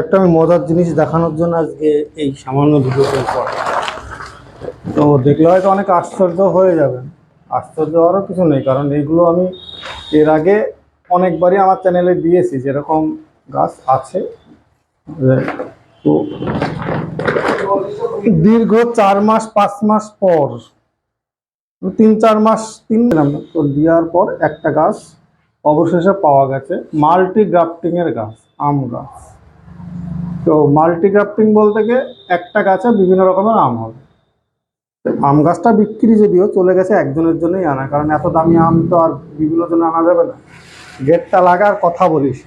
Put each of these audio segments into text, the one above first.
একটা আমি মজার জিনিস দেখানোর জন্য আজকে এই সামান্য ভিডিও করা তো দেখলে হয়তো অনেক আশ্চর্য হয়ে যাবেন। আশ্চর্য হওয়ারও কিছু নেই, কারণ এইগুলো আমি এর আগে অনেকবারই আমার চ্যানেলে দিয়েছি, যেরকম গাছ আছে। তো দীর্ঘ চার মাস, পাঁচ মাস পর, তিন চার মাস, তিন তো দেওয়ার পর একটা গাছ অবশেষে পাওয়া গেছে মাল্টি গ্রাফটিং এর গাছ, আম গাছ। তো মাল্টি গ্রাফটিং বলতে গিয়ে একটা গাছে বিভিন্ন রকমের আম হবে। আম গাছটা বিক্রি যদিও চলে গেছে একজনের জন্যই আনা, কারণ এত দামি আম তো আর বিভিন্ন জন্য আনা যাবে না। গেটটা লাগা আর কথা বলিস।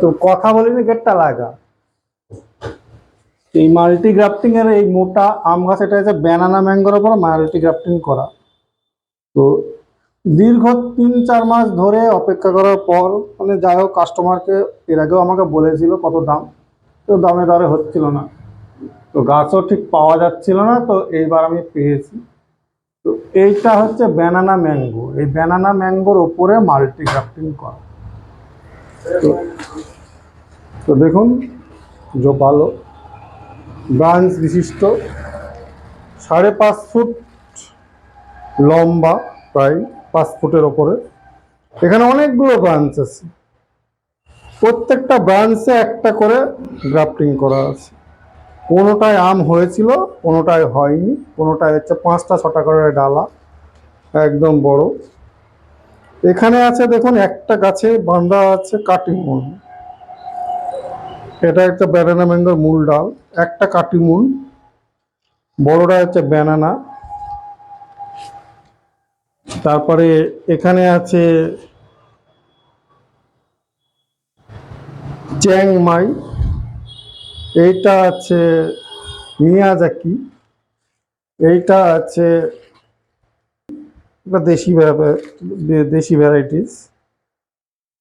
তো কথা বলিনি গেটটা লাগা। এই মাল্টি গ্রাফটিং এর এই মোটা আম গাছ, এটা হচ্ছে ব্যানানা ম্যাঙ্গোর উপর মাল্টি গ্রাফটিং করা। তো দীর্ঘ তিন চার মাস ধরে অপেক্ষা করার পর মানে যাই হোক কাস্টমারকে এর আগেও আমাকে বলেছিল কত দাম। তো দামে দরে হচ্ছিল না। তো গাছও ঠিক পাওয়া যাচ্ছিল না, তো এইবার আমি পেয়েছি। তো এইটা হচ্ছে ব্যানানা ম্যাঙ্গো এই ব্যানানা ম্যাঙ্গোর ওপরে মাল্টি গ্রাফটিং করা। তো তো দেখুন ভালো। ব্রাঞ্চ বিশিষ্ট। সাড়ে পাঁচ ফুট লম্বা প্রায়। পাঁচ ফুটের ওপরে। এখানে অনেকগুলো ব্রাঞ্চ আছে। প্রত্যেকটা ব্রাঞ্চে একটা করে গ্রাফটিং করা আছে। কোনোটায় আম হয়েছিল, কোনোটায় হয়নি, কোনোটায় হচ্ছে পাঁচটা ছটা করে ডালা, একদম বড়। এখানে আছে দেখুন, একটা গাছে বাঁধা আছে কাটিমুন এটা একটা ব্যানানা ম্যাঙ্গোর মূল ডাল, একটা কাটিমুন বড়টা হচ্ছে ব্যানানা তারপরে এখানে আছে চ্যাংমাই এইটা আছে মিয়াজাকি। এইটা আছে দেশি দেশি ভ্যারাইটিস।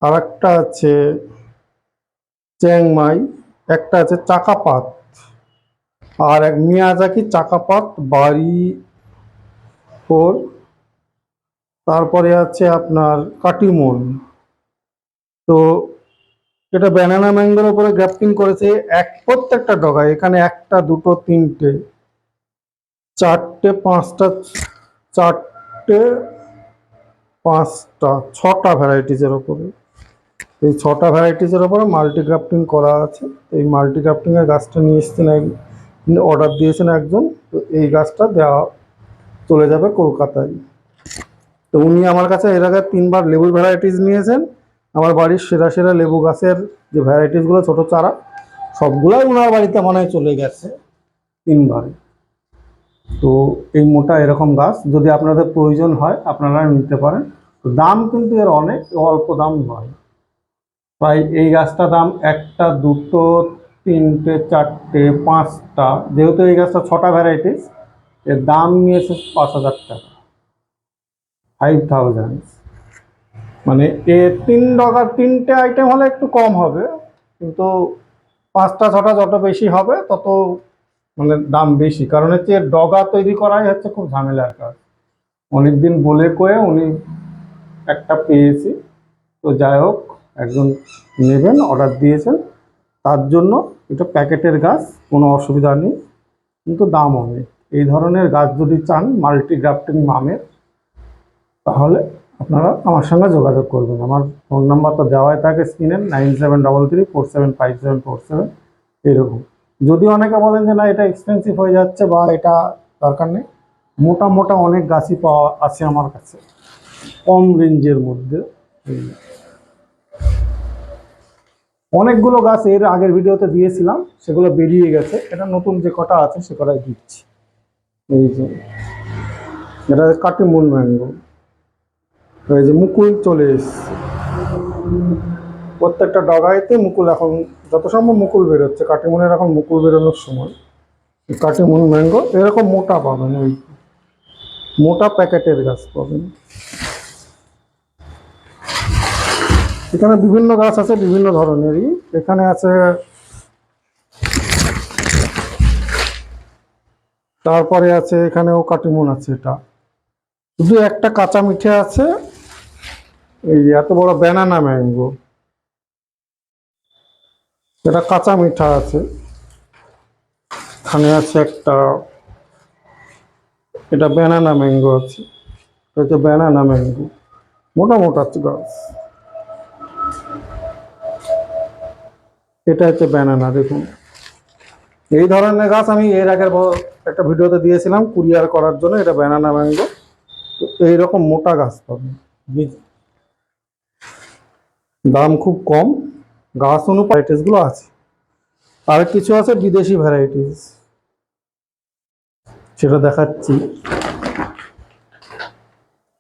আর একটা আছে চ্যাংমাই একটা আছে চাকাপাত। আর এক মিয়াজাকি চাকাপাত বাড়ি ফোর। তারপরে আছে আপনার কাটিমন তো এটা ব্যানানা ম্যাঙ্গোর উপরে গ্রাফটিং করেছে এক, প্রত্যেকটা ডগায়। এখানে একটা, দুটো, তিনটে, চারটে, পাঁচটা চারটে, পাঁচটা, ছটা ভ্যারাইটিসের ওপরে এই ছটা ভ্যারাইটিসের ওপরে মাল্টি গ্রাফটিং করা আছে। এই মাল্টি গ্রাফটিংয়ের গাছটা নিয়ে এসেছেন এক অর্ডার দিয়েছেন একজন। তো এই গাছটা দেওয়া চলে যাবে কলকাতায়। তো উনি আমার কাছে এর আগে তিনবার লেবুর ভ্যারাইটিস নিয়েছেন। আমার বাড়ির সেরা সেরা লেবু গাছের যে ভ্যারাইটিসগুলো ছোটো চারা, সবগুলোই ওনার বাড়িতে মনে হয় চলে গেছে তিনবারে। তো এই মোটা এরকম গাছ যদি আপনাদের প্রয়োজন হয়, আপনারা নিতে পারেন। তো দাম কিন্তু এর অনেক, অল্প দাম নয়। প্রায় এই গাছটা দাম একটা, দুটো, তিনটে, চারটে, পাঁচটা, যেহেতু এই গাছটা ছটা ভ্যারাইটিস এর দাম নিয়েছে পাঁচ হাজার টাকা। ফাইভ থাউজেন্ড মানে এ তিন ডগার তিনটে আইটেম হলে একটু কম হবে, কিন্তু পাঁচটা, ছটা যত বেশি হবে, তত মানে দাম বেশি। কারণ হচ্ছে ডগা তৈরি করাই হচ্ছে খুব ঝামেলার কাজ। অনেকদিন বলে কয়ে উনি একটা পেয়েছি। তো যাই হোক, একজন নেবেন অর্ডার দিয়েছেন। তার জন্য এটা প্যাকেটের গাছ, কোনো অসুবিধা নেই। কিন্তু দাম অনেক। এই ধরনের গাছ যদি চান মাল্টি গ্রাফটিং মামের তাহলে আপনারা আমার সঙ্গে যোগাযোগ করবেন। আমার ফোন নাম্বার তো দেওয়াই থাকে স্ক্রিনে nine seven double three four seven five seven four seven এরকম যদি অনেকে বলেন যে, না, এটা এক্সপেন্সিভ হয়ে যাচ্ছে বা এটা দরকার নেই। মোটা মোটা অনেক গাছই পাওয়া আছে আমার কাছে। কম রেঞ্জের মধ্যে। অনেকগুলো গাছ এর আগের ভিডিওতে দিয়েছিলাম, সেগুলো বেরিয়ে গেছে। এটা নতুন যে কটা আছে, সে কটাই দিচ্ছি। এই যে। এটা কাটিমুন ম্যাঙ্গো। এই যে মুকুল চলে এসছে। প্রত্যেকটা ডগাইতে মুকুল এখন, যত সম্ভব মুকুল বেরোচ্ছে। কাটিমুনের এখন মুকুল বেরোনোর সময়। কাটিমুন ম্যাঙ্গো, এরকম মোটা পাবেন ওই। মোটা প্যাকেটের গাছ পাবেন। এখানে বিভিন্ন গাছ আছে, বিভিন্ন ধরনেরই। এখানে আছে তারপরে আছে, এখানেও কাটিমুন আছে এটা। শুধু একটা কাঁচা মিঠে আছে এই এত বড় ব্যানানা ম্যাঙ্গো এটা কাঁচা মিঠা আছে। এখানে আছে একটা, এটা ব্যানানা ম্যাঙ্গো আছে। এটা হচ্ছে ব্যানানা ম্যাঙ্গো মোটা মোটা গাছ। এটা হচ্ছে ব্যানানা দেখুন। এই ধরনের গাছ আমি এর আগের একটা ভিডিওতে দিয়েছিলাম কুরিয়ার করার জন্য, এটা ব্যানানা ম্যাঙ্গো তো এইরকম মোটা গাছ পাবেন। বীজ দাম খুব কম, গাছগুলো আছে। আর কিছু আছে বিদেশি ভ্যারাইটিস সেটা দেখাচ্ছি।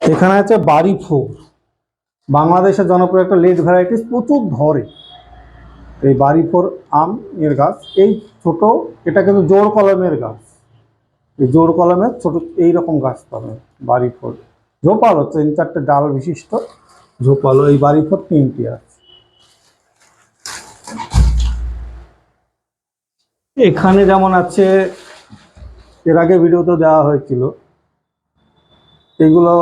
এখানে আছে বাড়ি ফোর বাংলাদেশের জনপ্রিয় একটা লেট ভ্যারাইটিস প্রচুর ধরে। এই বাড়ি ফোর আম, এর গাছ, এই ছোট, এটা কিন্তু জোর কলমের গাছ। এই জোর কলমের ছোট এই রকম গাছ পাবেন ফোর ঝোপালো, তিন চারটে ডাল বিশিষ্ট। ঝোপালো, এই বাড়ি ফোর তিনটি আছে। এখানে যেমন আছে, এর আগে ভিডিওতে দেওয়া হয়েছিল। এগুলো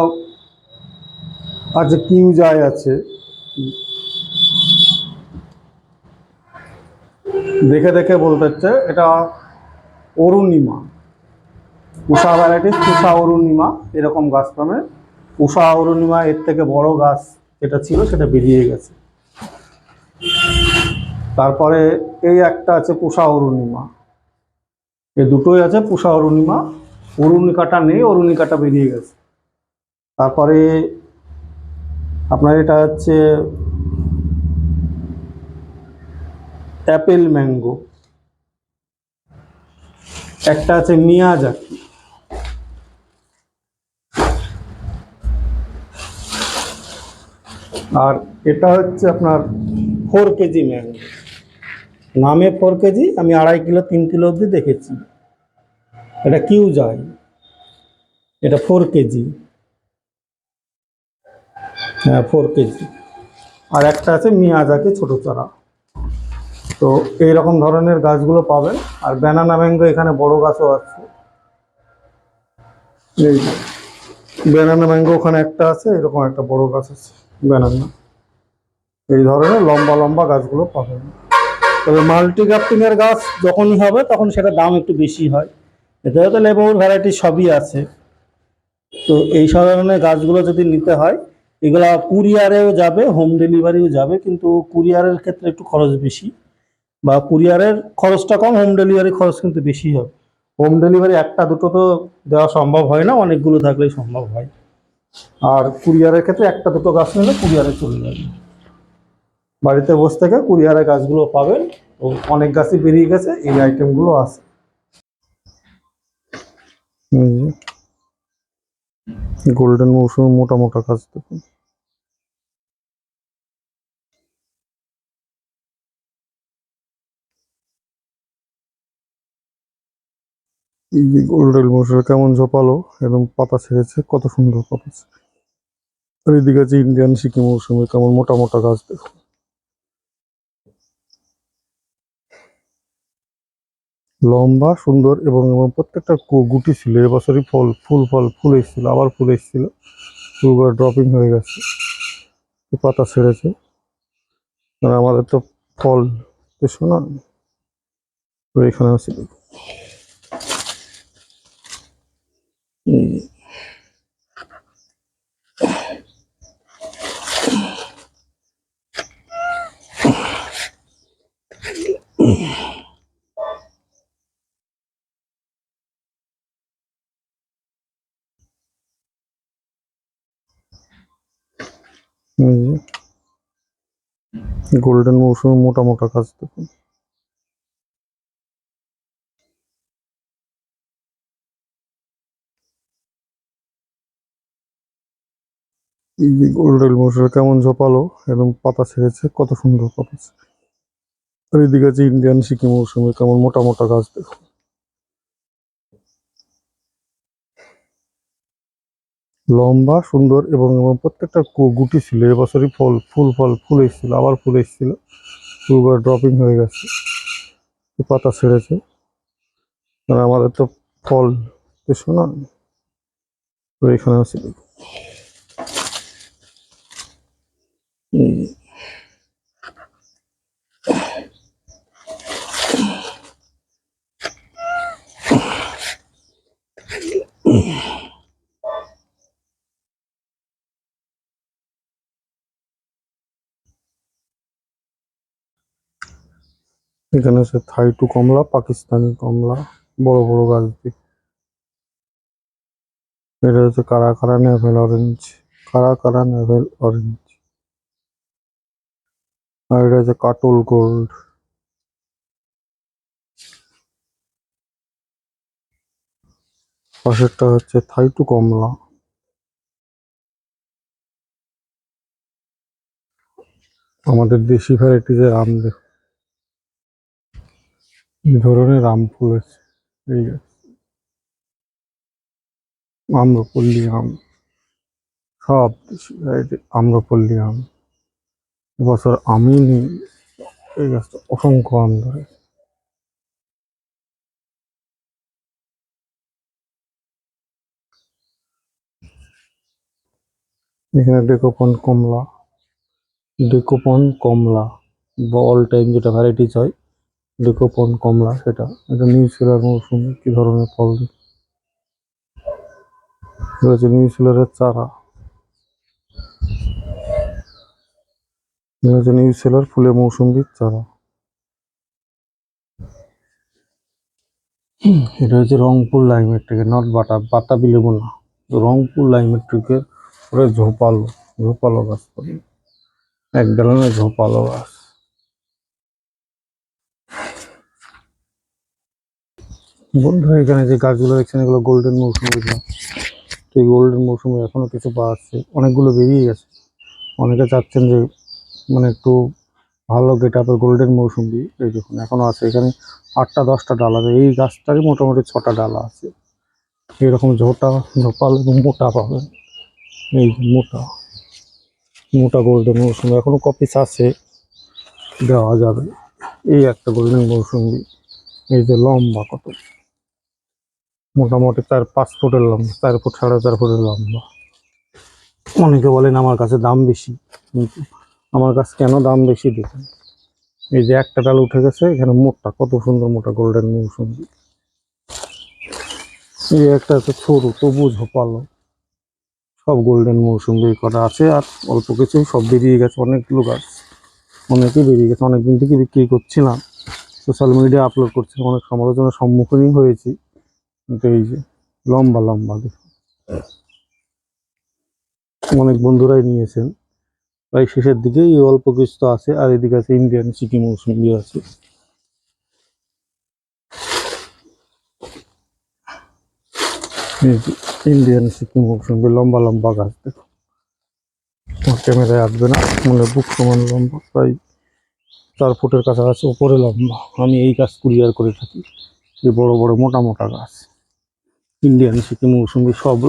আছে কিউজাই আছে, দেখে দেখে বলতে হচ্ছে, এটা অরুণিমা। উষা ভ্যারাইটিস উষা অরুণিমা, এরকম গাছ পাবে উষা অরুণিমা, এর থেকে বড় গাছ। যেটা ছিল সেটা বেরিয়ে গেছে। তারপরে এই একটা আছে পুষা অরুণিমা। এই দুটোই আছে পুষা অরুণিমা। অরুণিকাটা নেই অরুণিকাটা বেরিয়ে গেছে। তারপরে আপনার এটা হচ্ছে অ্যাপেল ম্যাঙ্গো। একটা আছে মিয়াজাকি। আর এটা হচ্ছে আপনার ফোর কেজি ম্যাঙ্গো নামে ফোর কেজি আমি আড়াই কিলো, তিন কিলো অবধি দেখেছি। এটা কিউ যায় এটা ফোর কেজি হ্যাঁ ফোর কেজি আর একটা আছে মিয়াজাকি ছোটো চারা। তো এই রকম ধরনের গাছগুলো পাবেন। আর ব্যানানা ম্যাঙ্গো এখানে বড় গাছও আছে। এই ব্যানানা ম্যাঙ্গো ওখানে একটা আছে, এরকম একটা বড় গাছ আছে। ব্যানানা এই ধরনের লম্বা লম্বা গাছগুলো পাবেন। তবে মাল্টি গ্রাফটিং এর গাছ যখনই হবে, তখন সেটা দাম একটু বেশি হয়। এতে তো লেবুর ভ্যারাইটি সবই আছে। তো এই ধরনের গাছগুলো যদি নিতে হয়, এগুলা কুরিয়ারেও যাবে হোম ডেলিভারিও যাবে, কিন্তু কুরিয়ারের ক্ষেত্রে একটু খরচ বেশি। বা কুরিয়ারের খরচটা কম হোম ডেলিভারি খরচ কিন্তু বেশি হবে। হোম ডেলিভারি একটা, দুটো তো দেওয়া সম্ভব হয় না, অনেকগুলো থাকলেই সম্ভব হয়। আর কুরিয়ারের ক্ষেত্রে একটা দুটো গাছ নিলে কুরিয়ারে চলে যাবে। বাড়িতে বসে থেকে কুরিয়ারে গাছগুলো পাবেন ও অনেক গাছই বেরিয়ে গেছে, এই আইটেমগুলো আছে। গোল্ডেন মৌসুমে মোটা মোটা গাছ দেখুন। গোল্ডেন মৌসুমে কেমন ঝোপালো এবং পাতা ছেড়েছে, কত সুন্দর পাতা আর এদিকে আছে ইন্ডিয়ান সিকি মৌসুমে কেমন মোটা মোটা গাছ দেখুন লম্বা, সুন্দর এবং প্রত্যেকটা গুটি ছিল, এবছরই ফল, ফুল ফল, ফুল এসেছিল, আবার ফুল এসেছিল। ফুলগুলো ড্রপিং হয়ে গেছে পাতা ছেড়েছে। মানে আমাদের তো ফল এসো না তো এখানে আছে দেখুন। এই যে। এই যে গোল্ডেন মৌসুমে মোটা মোটা গাছ দেখুন। এই যে কেমন ঝোপালো এবং পাতা ছেড়েছে, কত সুন্দর পাতা আর এদিকে আছে ইন্ডিয়ান সিকি মৌসুমে কেমন মোটা মোটা গাছ দেখুন লম্বা, সুন্দর এবং প্রত্যেকটা গুটি ছিল, এবছরই ফল, ফুল ফল, ফুল এসেছিল, আবার ফুল এসেছিল। ফুলগুলো ড্রপিং হয়ে গেছে পাতা ছেড়েছে। মানে আমাদের তো ফল এসো না এখানে আছে। এখানে আছে থাই টু কমলা, পাকিস্তানি কমলা, বড় বড় গাছ দিয়ে এটা হচ্ছে কারা কারা নেভেল অরেঞ্জ, কারা কারা নেভেল অরেঞ্জ। আর এটা হচ্ছে কাটল গোল্ড। পাশেরটা হচ্ছে থাইটু কমলা। আমাদের দেশি ভ্যারাইটিজের আম এই ধরনের আম ফুল আছে। এই আম্রপল্লী আম। সব দেশি ভ্যারাইটি আম্রপল্লী আম। এবছর আমি নেই এই গাছটা অসংখ্য আম ধরে এখানে ডেকোপন কমলা ডেকোপন কমলা বা অল টাইম যেটা ভ্যারাইটিস হয়, ডেকোপন কমলা সেটা। এটা নিউজিল্যান্ড মৌসুম কি ধরনের ফল? হচ্ছে নিউজিল্যান্ডের চারা। এটা হচ্ছে নিউজিল্যান্ড ফুলের মৌসুম্বির চারা এটা হচ্ছে রংপুর লাইমেট্রিকের নট বাটা বাতাবি লেবু না রংপুর লাইমেট্রিকের ওরা ঝোপালো ঝোপালো গাছ করে এক ধরনের ঝোপালো গাছ। বন্ধুরা, এখানে যে গাছগুলো দেখছেন, এগুলো গোল্ডেন মৌসুমি গাছ। তো এই গোল্ডেন মৌসুমে এখনও কিছু পাচ্ছে অনেকগুলো বেরিয়ে গেছে। অনেকে চাচ্ছেন যে মানে একটু ভালো গেট আপের গোল্ডেন মৌসুমি এই দেখুন, এখনও আছে। এখানে আটটা, দশটা ডাল আছে। এই গাছটারই মোটামুটি ছটা ডালা আছে। এরকম ঝোটা ঝোপাল এবং মোটা পাবেন এই মোটা মোটা গোল্ডেন মৌসুমি। এখনও কপিস আছে দেওয়া যাবে। এই একটা গোল্ডেন মৌসুমি। এই যে লম্বা কত? মোটামুটি চার, পাঁচ ফুটের লম্বা, চার ফুট, সাড়ে চার ফুটের লম্বা। অনেকে বলেন আমার কাছে দাম বেশি। কিন্তু আমার কাছে কেন দাম বেশি দেখুন এই যে একটা ডাল উঠে গেছে, এখানে মোটা কত সুন্দর মোটা গোল্ডেন মৌসুমি। এই একটা আছে সরু তবু ঝোপালো সব গোল্ডেন মৌসুমি করা আছে, আর অল্প কিছু সব বেরিয়ে গেছে অনেকগুলো গাছ অনেকেই বেরিয়ে গেছে। অনেকদিন থেকে বিক্রি করছিলাম সোশ্যাল মিডিয়া আপলোড করছিলাম, অনেক সমালোচনার সম্মুখীনই হয়েছি। কিন্তু এই যে লম্বা লম্বা দেখুন অনেক বন্ধুরাই নিয়েছেন। প্রায় শেষের দিকে এই অল্প কিছু আছে, আর এদিকে আছে ইন্ডিয়ান সিকিম মৌসুমি আছে। ইন্ডিয়ান সিকিম মৌসুমি লম্বা লম্বা গাছ, দেখো। আমার ক্যামেরায় আসবে না মানে বুক সমান লম্বা, প্রায় চার ফুটের কাছাকাছি উপরে লম্বা। আমি এই গাছ কুরিয়ার করে থাকি, এই বড় বড়, মোটা মোটা গাছ। ইন্ডিয়ান সিকিম মৌসুমি সব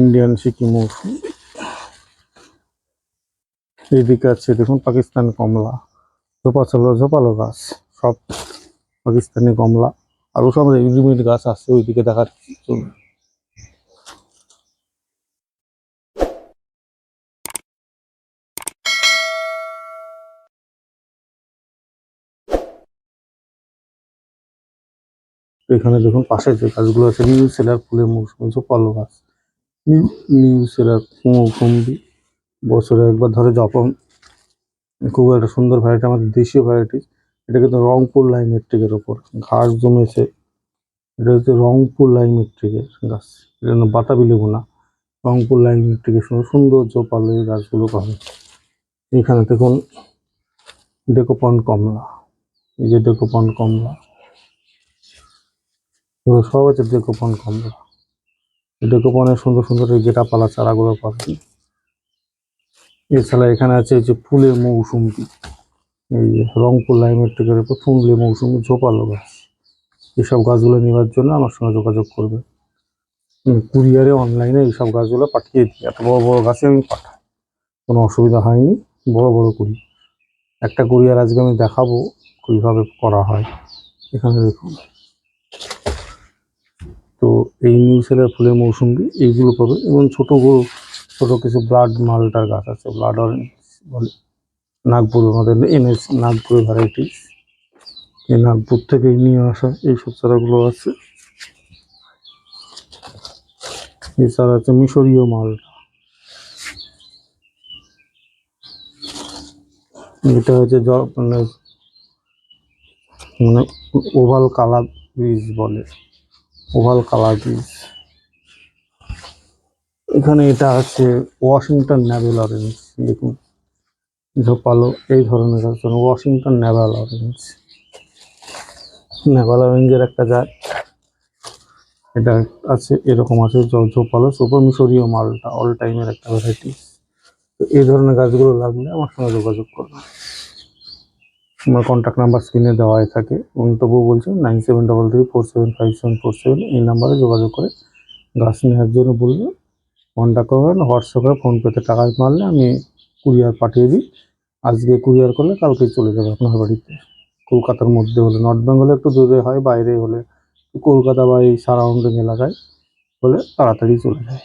ইন্ডিয়ান, সিকিম এইদিকে আছে দেখুন পাকিস্তান কমলা ঝোপাচলো ঝোপালো গাছ, সব পাকিস্তানি কমলা আরও সব রেডিমেড গাছ আছে ওইদিকে চলুন। এখানে দেখুন পাশে যে গাছগুলো আছে নিউ সেলার ফুলের মৌসুমি, ঝোপালো গাছ। নিউ নিউ সেলার মৌসুমি বছরে একবার ধরে যখন খুব একটা সুন্দর ভ্যারাইটি আমাদের দেশীয় ভ্যারাইটি এটা কিন্তু রংপুর লাইমেট্রিকের ওপর ঘাস জমেছে। এটা হচ্ছে রংপুর লাইমেট্রিকের গাছ। এটা বাতাবি লেবু না। রংপুর লাইমেট্রিকের সুন্দর সুন্দর জোপালো এই গাছগুলো পাবে। এখানে দেখুন, ডেকোপন কমলা। এই যে ডেকোপন কমলা। সব আছে ডেকোপন কমলা। ডেকোপনের সুন্দর সুন্দর এই গেটা পালা চারাগুলো পাবেন এছাড়া এখানে আছে যে ফুলের মৌসুমি এই যে রংপুর লাইমেট্রিকের উপর ফুলের মৌসুমি, ঝোপালো গাছ। এইসব গাছগুলো নেওয়ার জন্য আমার সঙ্গে যোগাযোগ করবে। কুরিয়ারে অনলাইনে এইসব গাছগুলো পাঠিয়ে দিই। এত বড় বড় গাছে আমি পাঠাই। কোনো অসুবিধা হয়নি। বড় বড় করি। একটা কুরিয়ার আজকে আমি দেখাবো কীভাবে করা হয়। এখানে দেখুন। এই নিউ সেলের ফুলের মৌসুমি এইগুলো পাবে এবং ছোটো ছোটো কিছু ব্লাড মালটার গাছ আছে ব্লাড অরেঞ্জ বলে। নাগপুর আমাদের এনএস নাগপুরের ভ্যারাইটি এই নাগপুর থেকেই নিয়ে আসা এইসব চারাগুলো আছে। এছাড়া আছে মিশরীয় মালটা। এটা হচ্ছে মানে মানে ওভাল কালার বীজ বলে। ওভাল কালার বীজ এখানে এটা আছে ওয়াশিংটন ন্যাভেল অরেঞ্জ, দেখুন। ঝোপালো, এই ধরনের আছে। Washington naval orange. ন্যাভাল অরেঞ্জের একটা গাছ এটা আছে, এরকম আছে ঝোপালো, সুপার মিশরীয় মালটা অল টাইমের একটা ভ্যারাইটি তো এই ধরনের গাছগুলো লাগলে আমার সঙ্গে যোগাযোগ করবে আমার কন্ট্যাক্ট নাম্বার স্ক্রিনে দেওয়াই থাকে। এবং তবুও বলছি nine seven double three four seven five seven four seven এই নাম্বারে যোগাযোগ করে গাছ নেওয়ার জন্য বলবে কন্ট্যাক্ট করবেন, হোয়াটসঅ্যাপে ফোনপেতে টাকা মারলে আমি কুরিয়ার পাঠিয়ে দিই। আজকে কুরিয়ার করলে কালকেই চলে যাবে আপনার বাড়িতে। কলকাতার মধ্যে হলে নর্থ বেঙ্গলে একটু দূরে হয়, বাইরে হলে কলকাতা বা এই সারাউন্ডিং এলাকায় হলে তাড়াতাড়ি চলে যায়।